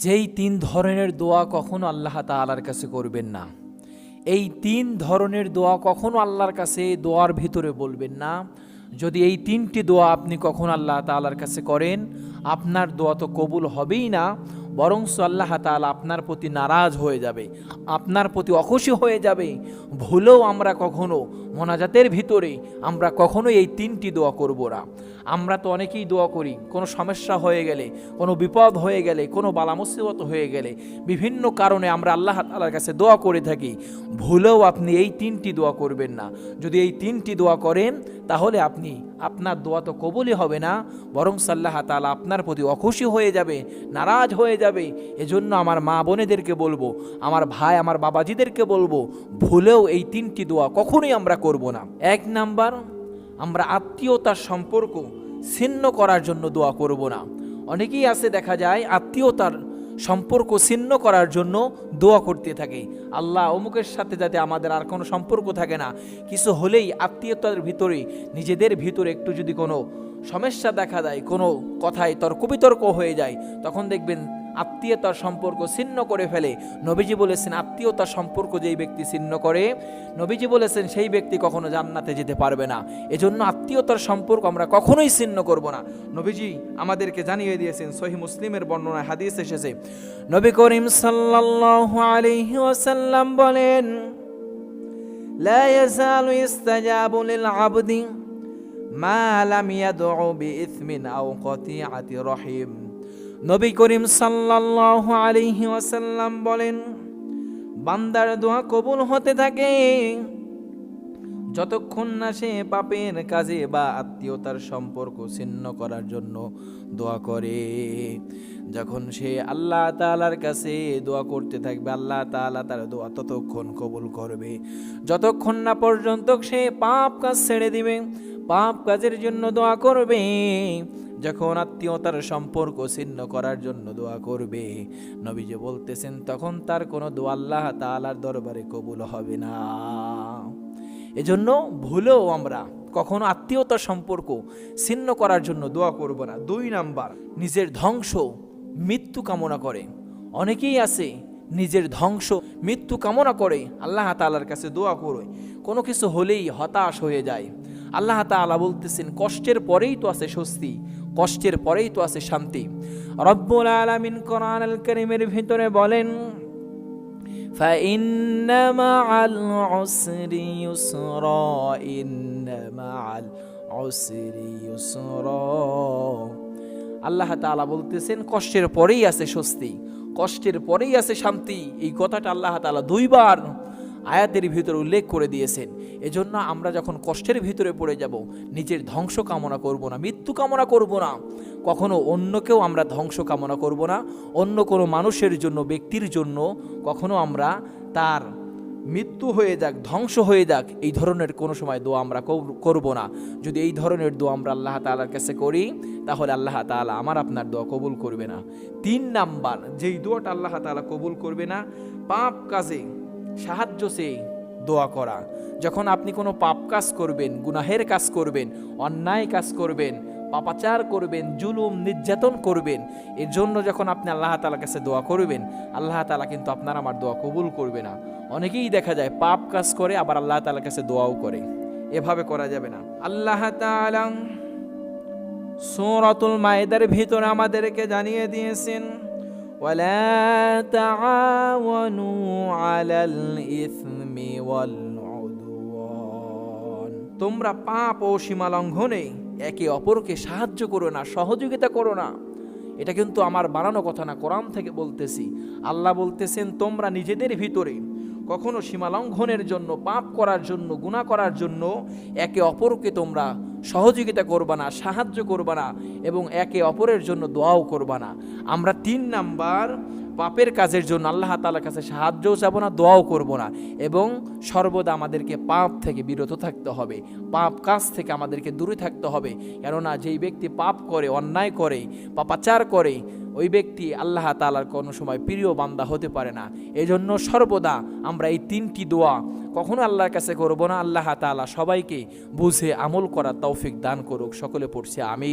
যেই তিন ধরনের দোয়া কখনো আল্লাহ তালার কাছে করবেন না। এই তিন ধরনের দোয়া কখনো আল্লাহর কাছে দোয়ার ভিতরে বলবেন না। যদি এই তিনটি দোয়া আপনি কখন আল্লাহ তালার কাছে করেন, আপনার দোয়া তো কবুল হবেই না বরং আল্লাহ তাআলা আপনার প্রতি নারাজ হয়ে যাবে, আপনার প্রতি অখুশি হয়ে যাবে। ভুলেও আমরা কখনো মোনাজাতের ভিতরে আমরা কখনো এই তিনটি দোয়া করব না। আমরা তো অনেকেই দোয়া করি, কোনো সমস্যা হয়ে গেলে, কোনো বিপদ হয়ে গেলে, কোনো বালা মুসিবত হয়ে গেলে, বিভিন্ন কারণে আমরা আল্লাহ তালার কাছে দোয়া করে থাকি, ভুলেও আপনি এই তিনটি দোয়া করবেন না। যদি এই তিনটি দোয়া করেন, তাহলে আপনি, আপনার দোয়া তো কবলই হবে না বরং সাল্লাহ তালা আপনার প্রতি অখুশি হয়ে যাবে, নারাজ হয়ে যাবে। এজন্য আমার মা বোনেদেরকে বলব, আমার ভাই, আমার বাবাজিদেরকে বলব, ভুলেও এই তিনটি দোয়া কখনোই আমরা করব না। এক নাম্বার আমরা আত্মীয়তার সম্পর্ক ছিন্ন করার জন্য দোয়া করব না। অনেকেই আছে, দেখা যায়, আত্মীয়তার সম্পর্ক ছিন্ন করার জন্য দোয়া করতে থাকে। আল্লাহ অমুকের সাথে যাতে আমাদের আর কোনো সম্পর্ক থাকে না। কিছু হলেই আত্মীয়তার ভিতরে, নিজেদের ভিতরে একটু যদি কোনো সমস্যা দেখা দেয়, কোনো কথায় তর্ক বিতর্ক হয়ে যায়, তখন দেখবেন আত্মীয়তার সম্পর্ক ছিন্ন করে ফেলে নবীজি বলেছেন আত্মীয়তার সম্পর্ক যেই ব্যক্তি ছিন্ন করে নবীজি বলেছেন সেই ব্যক্তি কখনো জান্নাতে যেতে পারবে না এজন্য আত্মীয়তার সম্পর্ক আমরা কখনোই ছিন্ন করব না নবীজি আমাদেরকে জানিয়ে দিয়েছেন সহি মুসলিমের বর্ণনায় হাদিস এসেছে নবী করিম সাল্লাল্লাহু আলাইহি ওয়াসাল্লাম বলেন لا يزال يستجاب للعبد ما لم يدعو بإثم أو قطيعة رحم নবী করিম সাল্লাল্লাহু আলাইহি ওয়াসাল্লাম বলেন, বান্দার দোয়া কবুল হতে থাকে। যতক্ষণ না সে পাপের কাজে বা আত্মীয়তার সম্পর্ক ছিন্ন করার জন্য দোয়া করে। যখন সে আল্লাহ তাআলার কাছে দোয়া করতে থাকবে, আল্লাহ তাআলা তার দোয়া ততক্ষণ কবুল করবে। যতক্ষণ না পর্যন্ত সে পাপ কাজ ছেড়ে দিবে, পাপ কাজের জন্য দোয়া করবে যখন আত্মীয়তার সম্পর্ক ছিন্ন করার জন্য দোয়া করবে নবী যে বলতেছেন, তখন তার কোনো দোয়া আল্লাহ তাআলার দরবারে কবুল হবে না। এজন্য ভুলেও আমরা কখনো আত্মীয়তার সম্পর্ক ছিন্ন করার জন্য দোয়া করব না। দুই নাম্বার, নিজের ধ্বংস মৃত্যু কামনা করে। অনেকেই আছে নিজের ধ্বংস মৃত্যু কামনা করে, আল্লাহ তাআলার কাছে দোয়া করে। কোনো কিছু হলেই হতাশ হয়ে যায়। আল্লাহ তাআলা বলতেছেন, কষ্টের পরেই তো আছে স্বস্তি। কষ্টের পরেই তো আছে শান্তি রব্বুল আলামিন কোরআন আল কারীমের ভিতরে বলেন فإن مع العسر يسرا إن مع العسر يسرا আল্লাহ তাআলা বলতেছেন কষ্টের পরেই আছে স্বস্তি কষ্টের পরেই আছে শান্তি এই কথাটা আল্লাহ তাআলা দুইবার আয়াতের ভিতরে উল্লেখ করে দিয়েছেন, এজন্য আমরা যখন কষ্টের ভিতরে পড়ে যাব, নিজের ধ্বংস কামনা করব না, মৃত্যু কামনা করব না। কখনো অন্যকেও আমরা ধ্বংস কামনা করব না, অন্য কোনো মানুষের জন্য, ব্যক্তির জন্য, কখনো আমরা তার মৃত্যু হয়ে যাক, ধ্বংস হয়ে যাক, এই ধরনের কোনো সময় দোয়া আমরা করব না। যদি এই ধরনের দোয়া আমরা আল্লাহ তালার কাছে করি, তাহলে আল্লাহ তাআলা আমার আপনার দোয়া কবুল করবে না। তিন নাম্বার, যেই দোয়াটা আল্লাহ তাআলা কবুল করবে না, পাপ কাজে সাহায্য চেয়ে দোয়া করা। যখন আপনি কোনো পাপ কাজ করবেন, গুনাহের কাজ করবেন, অন্যায় কাজ করবেন, পাপাচার করবেন, জুলুম, নির্যাতন করবেন এর জন্য যখন আপনি আল্লাহ তালার কাছে দোয়া করবেন, আল্লাহ তালা কিন্তু আপনার আমার দোয়া কবুল করবে না। অনেকেই দেখা যায় পাপ কাজ করে, আবার আল্লাহ তালার কাছে দোয়াও করে। এভাবে করা যাবে না। আল্লাহ সূরাতুল মায়েদার ভিতরে আমাদেরকে জানিয়ে দিয়েছেন ولا تعاونوا على الإثم والعدوان তোমরা পাপ ও সীমা লঙ্ঘনে একে অপরকে সাহায্য করো না সহযোগিতা করো না এটা কিন্তু আমার বানানো কথা না কোরআন থেকে বলতেছি আল্লাহ বলতেছেন তোমরা নিজেদের ভিতরে কখনো সীমা লঙ্ঘনের জন্য পাপ করার জন্য গুনাহ করার জন্য একে অপরকে তোমরা সহযোগিতা করবা না, সাহায্য করবা না এবং একে অপরের জন্য দোয়াও করবা না। আমরা তিন নাম্বার, পাপের কাজের জন্য আল্লাহ তালার কাছে সাহায্যও চাবো না, দোয়াও করব না এবং সর্বদা আমাদেরকে পাপ থেকে বিরত থাকতে হবে, পাপ কাজ থেকে আমাদেরকে দূরে থাকতে হবে। কেননা যেই ব্যক্তি পাপ করে, অন্যায় করে, পাপাচার করে ওই ব্যক্তি আল্লাহ তালার কোনো সময় প্রিয় বান্দা হতে পারে না। এজন্য সর্বদা আমরা এই তিনটি দোয়া কখনো আল্লাহর কাছে করব না। আল্লাহ তালা সবাইকে বুঝে আমল করা তৌফিক দান করুক। সকলে পড়ছে আমি